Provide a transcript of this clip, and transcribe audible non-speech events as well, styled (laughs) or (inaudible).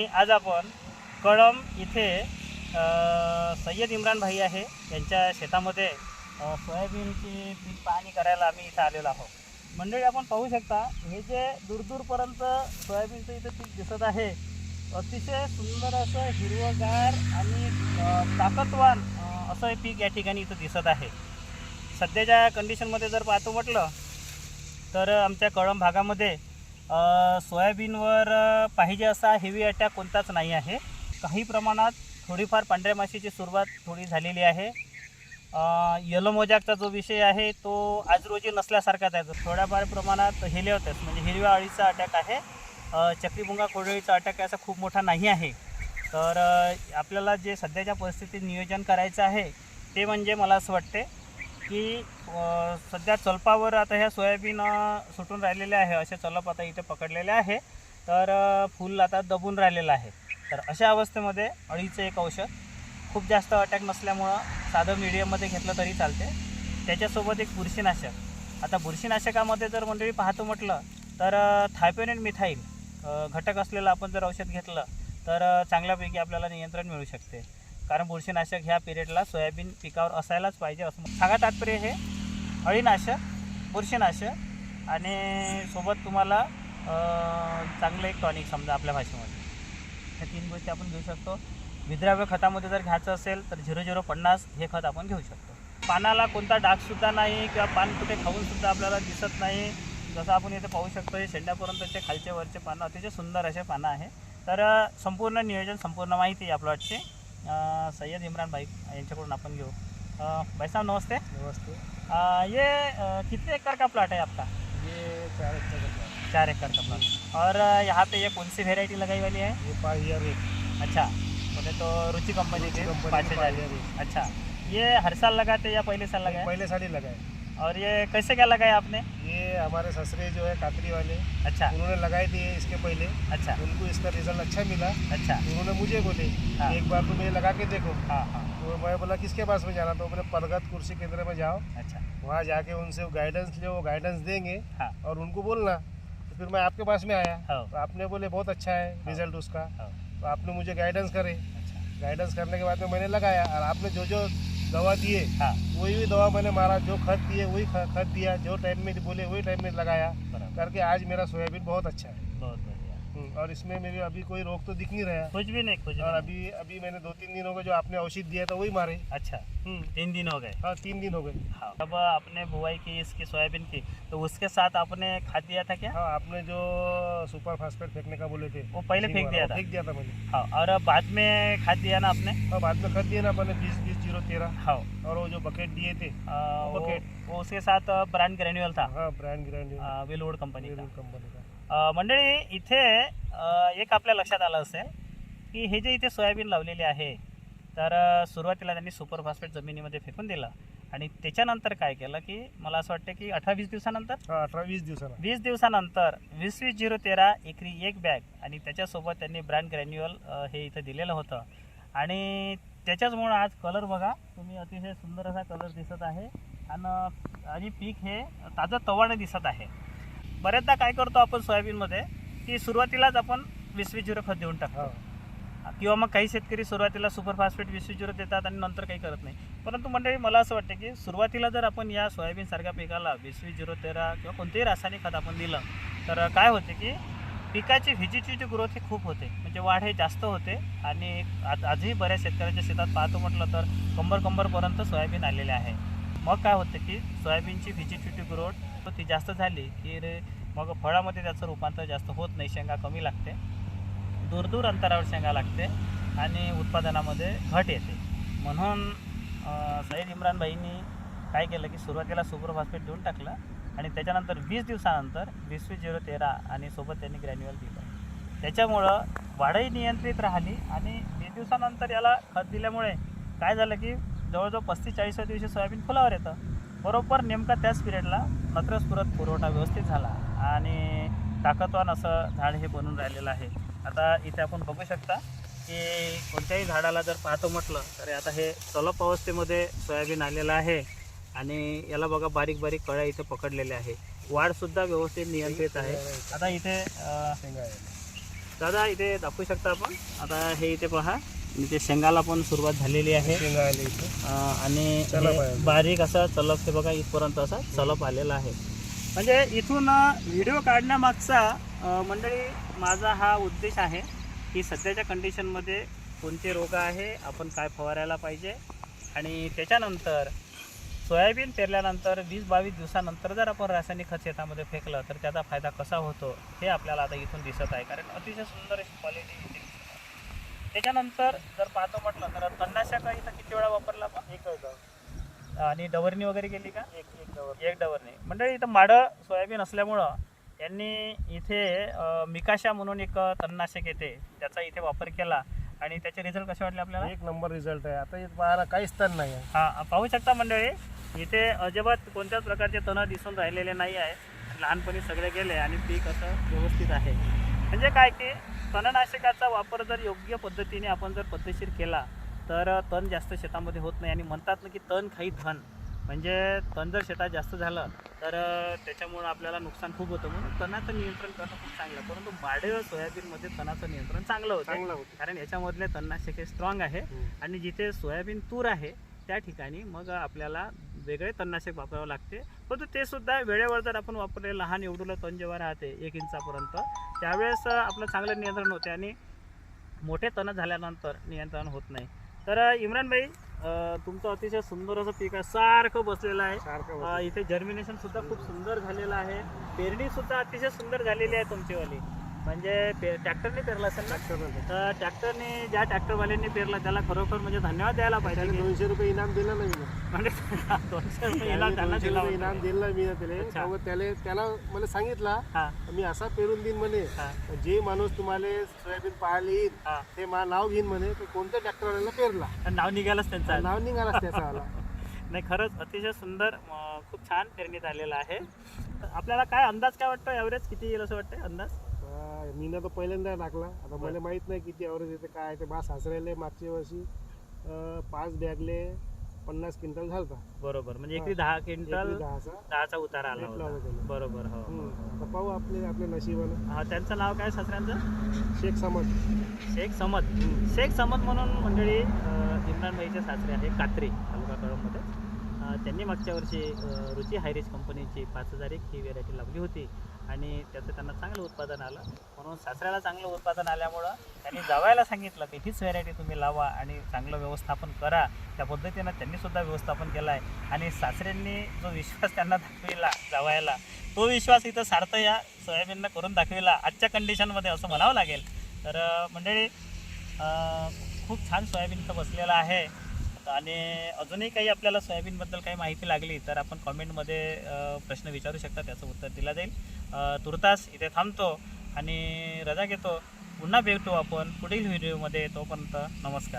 आज आपण कळम इथे सय्यद इम्रान भाई आहे. यांच्या शेतामध्ये सोयाबीनची पीक पाहणी करायला आम्ही इथं आलेलो आहोत. मंडळी आपण पाहू शकता हे जे दूरदूरपर्यंत सोयाबीनचं इथं पीक दिसत आहे अतिशय सुंदर असं हिरवगार आणि ताकदवान असं हे पीक या ठिकाणी इथं दिसत आहे. सध्याच्या कंडिशनमध्ये जर पाहतो म्हटलं तर आमच्या कळम भागामध्ये सोयाबीनवर पाहिजे असा हेवी अटॅक कोणताच नाही आहे. काही प्रमाणात थोडीफार पांढऱ्या माशीची सुरुवात थोडी झालेली आहे. यलो येलो मोजॅकचा जो विषय आहे तो आज रोजी नसल्यासारखाच आहे. थोड्याफार प्रमाणात हेलिओटस म्हणजे हिरव्या अळीचा अटॅक आहे चक्रीभुंगा कोडळीचा अटॅक असा खूप मोठा नाही आहे. तर आपल्याला जे सध्याच्या परिस्थितीत नियोजन करायचं आहे ते म्हणजे मला असं वाटते की सध्या चलपावर आता ह्या सोयाबीन सुटून राहिलेले आहे असे चलप आता इथे पकडलेले आहे. तर फूल आता दबून राहिलेलं आहे. तर अशा अवस्थेमध्ये अळीचं एक औषध खूप जास्त अटॅक नसल्यामुळं साधं मिडियममध्ये घेतलं तरी चालते. त्याच्यासोबत एक बुरशीनाशक. आता बुरशीनाशकामध्ये जर मंडळी पाहतो म्हटलं तर थायपेन मिथाईल घटक असलेलं आपण जर औषध घेतलं तर चांगल्यापैकी आपल्याला नियंत्रण मिळू शकते. कारण बुरशीनाशक ह्या पिरियडला सोयाबीन पिकावर असायलाच पाहिजे असं सांगा तात्पर्य हे. अळीनाशक बुरशीनाशक आणि सोबत तुम्हाला चांगलं एक टॉनिक समजा आपल्या भाषेमध्ये. ह्या तीन गोष्टी आपण घेऊ शकतो. विद्राव्य खतामध्ये जर घ्यायचं असेल तर झिरो झिरो पन्नास हे खत आपण घेऊ शकतो. पानाला कोणता डागसुद्धा नाही किंवा पान कुठे खाऊनसुद्धा आपल्याला दिसत नाही. जसं आपण इथे पाहू शकतो हे शेंड्यापर्यंतचे खालचे वरचे पानं अतिशय सुंदर असे पानं आहे. तर संपूर्ण नियोजन संपूर्ण माहिती या प्लॉटची सय्यद इमरान भाई यांच्याकडून आपण घेऊ. भाई साहब नमस्ते. नमस्ते. आ, ये कितने एकड़ का प्लाट है आपका? ये चार एकड़ का प्लाट चार एकड़ का प्लाट और यहाँ पे ये कौन सी वेराइटी लगाई वाली है? ये पाँच हज़ार एक अच्छा बोले तो रुचि कंपनी के पाँच हज़ार। अच्छा ये हर साल लगाते या पहले साल लगाए? पहले साल ही लगाए. और ये कैसे क्या लगाया आपने? ये हमारे ससुरे जो है काकरी वाले अच्छा। उन्होंने लगाए दिए इसके पहले। अच्छा। उनको इसका रिज़ल्ट अच्छा मिला। अच्छा। उन्होंने मुझे बोले हाँ। एक बार तुम ये लगा के देखो। हाँ हाँ। तो मैं बोला किसके पास में जाना? तो मैंने परगत कुर्सी केंद्र में जाओ। अच्छा। वहाँ जाके उनसे गाइडेंस ले वो गाइडेंस देंगे हाँ। और उनको बोलना। तो फिर मैं आपके पास में आया। हाँ। तो आपने बोले बहुत अच्छा है रिज़ल्ट उसका। हाँ। तो आपने मुझे गाइडेंस करे। अच्छा। गाइडेंस करने के बाद में मैंने लगाया और आपने जो जो दवा दिए। हाँ। वही वही दवा मैंने मारा जो खत दिए वही खत दिया जो टाइम में बोले वही टाइम में लगाया। करके आज मेरा सोयाबीन बहुत अच्छा है। बहुत और इसमें मेरी अभी कोई रोग तो दिख नहीं रहा है। कुछ भी नहीं कुछ और नहीं। अभी अभी मैंने दो तीन दिन हो गए जो आपने औषध दिया था वही मारे। अच्छा हम्म, तीन दिन हो गए। हाँ तीन दिन हो गए। हाँ। अब आपने बुआई की इसकी सोयाबीन की तो उसके साथ आपने खाद दिया था क्या? हाँ आपने जो सुपर फास्फेट फेंकने का बोले थे वो पहले फेंक दिया था? फेंक दिया था मैंने। हाँ और बाद में खाद दिया ना आपने? हाँ बाद में खाद दिया ना मैंने बीस बीस ज़ीरो तेरह। हाँ। और वो जो बकेट दिए थे बकेट। वो उसके साथ ब्रांड ग्रॅन्युअल था? हाँ ब्रांड ग्रांड विलवूड कंपनी का। कंपनी का। मंडळी इथे एक आपल्या लक्षात आलं असेल की हे जे इथे सोयाबीन लावलेले आहे तर सुरुवातीला त्यांनी सुपर फॉस्फेट जमिनीमध्ये फेकून दिलं. आणि त्याच्यानंतर काय केलं की मला असं वाटतं की अठरा वीस दिवसानंतर? अठरा वीस दिवसाला वीस दिवसानंतर वीस वीस झिरो तेरा एकरी एक बॅग आणि त्याच्यासोबत त्यांनी ब्रँड ग्रॅन्युअल हे इथं दिलेलं होतं. आणि त्याच्याचमुळं आज कलर बघा तुम्ही अतिशय सुंदर असा कलर दिसत आहे. आणि आणि पीक हे ताजं तवाने दिसत आहे. बऱ्याचदा काय करतो आपण सोयाबीनमध्ये की सुरुवातीलाच आपण वीस वीस झिरो खत देऊन टाकतो. हाँ. किंवा मग काही शेतकरी सुरुवातीला सुपर फॉस्फेट वीस वीस झिरो देतात आणि नंतर काही करत नाही. परंतु मंडळी मला असं वाटतं की सुरुवातीला जर आपण या सोयाबीनसारख्या पिकाला वीस वीस झिरो तेरा किंवा कोणतेही रासायनिक खत आपण दिलं तर काय होते की पिकाची व्हिजिटीची ग्रोथ ही खूप होते. म्हणजे वाढ हे जास्त होते आणि आज आजही बऱ्याच शेतकऱ्यांच्या शेतात पाहतो म्हटलं तर कंबर कंबरपर्यंत सोयाबीन आलेले आहे. मग काय होतं की सोयाबीनची व्हिजिटिव्हिटी ग्रोथ ती जास्त झाली की रे मग फळामध्ये त्याचं रूपांतर जास्त होत नाही शेंगा कमी लागते. दूर दूर अंतरावर शेंगा लागते आणि उत्पादनामध्ये घट येते. म्हणून सईद इम्रानबाईंनी इम्रान भाईंनी काय केलं की सुरुवातीला सुपर फॉस्फेट देऊन टाकलं आणि त्याच्यानंतर वीस दिवसानंतर वीस वीस झिरो तेरा आणि सोबत त्यांनी ग्रॅन्युअल दिलं. त्याच्यामुळं वाढही नियंत्रित राहिली आणि वीस दिवसानंतर याला खत दिल्यामुळे काय झालं की जवळजवळ पस्तीस दिवशी सोयाबीन फुलावर येतं. बरोबर नेमका त्याच पिरियडला नत्रस्फुरत पुरवठा व्यवस्थित झाला आणि ताकदवान असं झाड हे बनून राहिलेलं आहे. आता इथे आपण बघू शकता की कोणत्याही झाडाला जर पाहतो म्हटलं तर आता हे चलप अवस्थेमध्ये सोयाबीन आलेलं आहे. आणि याला बघा बारीक बारीक कळ्या इथे पकडलेल्या आहे. वाढसुद्धा व्यवस्थित नियंत्रित आहे. आता इथे दादा इथे दाखवू शकता आपण? आता हे इथे पहा. इथे शेंगाला पण सुरुवात झालेली आहे आणि. बारीक असा चलप हे बघा इथपर्यंत असा चलप आलेला आहे म्हणजे इथून व्हिडिओ काढण्यामागचा मंडळी माझा हा उद्देश आहे की सध्याच्या कंडिशनमध्ये कोणते रोग आहे आपण काय फवारायला पाहिजे आणि त्याच्यानंतर सोयाबीन पेरल्यानंतर वीस बावीस दिवसानंतर जर आपण रासायनिक खत शेतामध्ये फेकलं तर त्याचा फायदा कसा होतो हे आपल्याला आता इथून दिसत आहे कारण अतिशय सुंदर अशी क्वालिटी. त्याच्यानंतर जर पाहतो म्हटलं तर तणनाशक इथं किती वेळा वापरला आपण? एक. आणि डवरणी वगैरे केली का? एक एक गावात. एक डवरणी. मंडळी इथं माडं सोयाबीन असल्यामुळं यांनी इथे मिकाशा म्हणून एक तणनाशक येते. त्याचा इथे वापर केला. आणि त्याचे रिझल्ट कसे वाटले आपल्याला? एक नंबर रिझल्ट आहे. आता इथं पाहायला काहीच तण नाही आहे. हा पाहू शकता मंडळी इथे अजिबात कोणत्याच प्रकारचे तण दिसून राहिलेले नाही आहे. लहानपणी सगळे गेले आणि पीक असं व्यवस्थित आहे. म्हणजे काय की तणनाशकाचा वापर जर योग्य पद्धतीने आपण जर पद्धतशीर केला तर तण जास्त शेतामध्ये होत नाही. आणि म्हणतात ना की तण खाई धन. म्हणजे तण जर शेतात जास्त झालं तर त्याच्यामुळं आपल्याला नुकसान खूप होतं. म्हणून तणाचं नियंत्रण करणं खूप चांगलं. परंतु माडे सोयाबीनमध्ये तणाचं नियंत्रण चांगलं होतं. चांगलं होतं. कारण याच्यामधले तणनाशक हे स्ट्रॉंग आहे. आणि जिथे सोयाबीन तूर आहे त्या ठिकाणी मग आपल्याला वेगळे तणनाशक वापरावं लागते. परंतु ते सुद्धा वेळेवर जर आपण वापरले लहान एवढूला तण जेव्हा राहते एक इंचापर्यंत त्यावेळेस आपलं चांगलं नियंत्रण होते आणि मोठे तण झाल्यानंतर नियंत्रण होत नाही. तर इम्रान भाई तुमचं अतिशय सुंदर असं पीक आहे. सारखं बसलेलं आहे. इथे जर्मिनेशन सुद्धा खूप सुंदर झालेलं आहे. पेरणी सुद्धा अतिशय सुंदर झालेली आहे तुमचीवाली. म्हणजे पे ट्रॅक्टरने पेरला असेल ना? ट्रॅक्टरनं ते. तर ट्रॅक्टरने ज्या ट्रॅक्टरवाल्यांनी पेरला त्याला खरोखर म्हणजे धन्यवाद द्यायला पाहिजे. की दोनशे रुपये इनाम दिलं नाही मी. म्हणजे (laughs) दोनशे रुपये इनाम दोनशे दिला रुपये होता. इनाम दिलं मी त्याला अच्छा. त्यामुळे त्याला त्याला मला सांगितला हा. मी असा पेरून देईन म्हणे. हा. जे माणूस तुम्हाला सोयाबीन पाहायला येईल हा. ते मा नाव घेईन म्हणे तो कोणत्या ट्रॅक्टरवाल्याला पेरला? तर नाव निघालंच त्यांचं आज. नाव निघालाच त्याचा आला. (laughs) नाही खरंच अतिशय सुंदर अं, खूप छान पेरणी झालेलं आहे. तर आपल्याला काय अंदाज काय वाटतं? ॲव्हरेज किती येईल असं वाटतं अंदाज? हा, मी ना तो पहिल्यांदा टाकला. आता मला माहीत नाही किती अवरेज येते काय ते. बा सासऱ्याले मागच्या वर्षी अं, पाच बॅगले पन्नास क्विंटल झालता. बरोबर. म्हणजे हा. एकरी दहा एकरी क्विंटल दहाचा दहाचा उतारा आला भेटला होता. होता. त्याला. बरोबर हो हम्म. आता पाहू आपले आपल्या नशिबानं. हा त्यांचं नाव काय सासऱ्यांचं? शेख समज शेख समद. शेख समद म्हणून मंडळी अं, इम्रान भाईचे सासरे आहे कात्री तालुका कळममध्ये अं, त्यांनी मागच्या वर्षी अं, रुची हायरिस कंपनीची पाच हजार एक ही व्हेरायटी लावली होती. आणि त्याचं त्यांना चांगलं उत्पादन आलं. म्हणून सासऱ्याला चांगलं उत्पादन आल्यामुळं त्यांनी जावायला सांगितलं की हीच व्हेरायटी तुम्ही लावा आणि चांगलं व्यवस्थापन करा. त्या पद्धतीनं त्यांनीसुद्धा व्यवस्थापन केलं आहे आणि सासऱ्यांनी जो विश्वास त्यांना दाखविला जावायला तो विश्वास इथं सार्थ या सोयाबीननं करून दाखविला आजच्या कंडिशनमध्ये असं म्हणावं लागेल. तर मंडळी खूप छान सोयाबीन इथं बसलेलं आहे. आणि अजूनही काही आपल्याला सोयाबीनबद्दल काही माहिती लागली तर आपण कॉमेंटमध्ये प्रश्न विचारू शकता त्याचं उत्तर दिलं जाईल. तुर्तास इथे थांबतो आणि रजा घेतो. पुन्हा भेटू आपण पुढील व्हिडिओमध्ये. तोपर्यंत नमस्कार.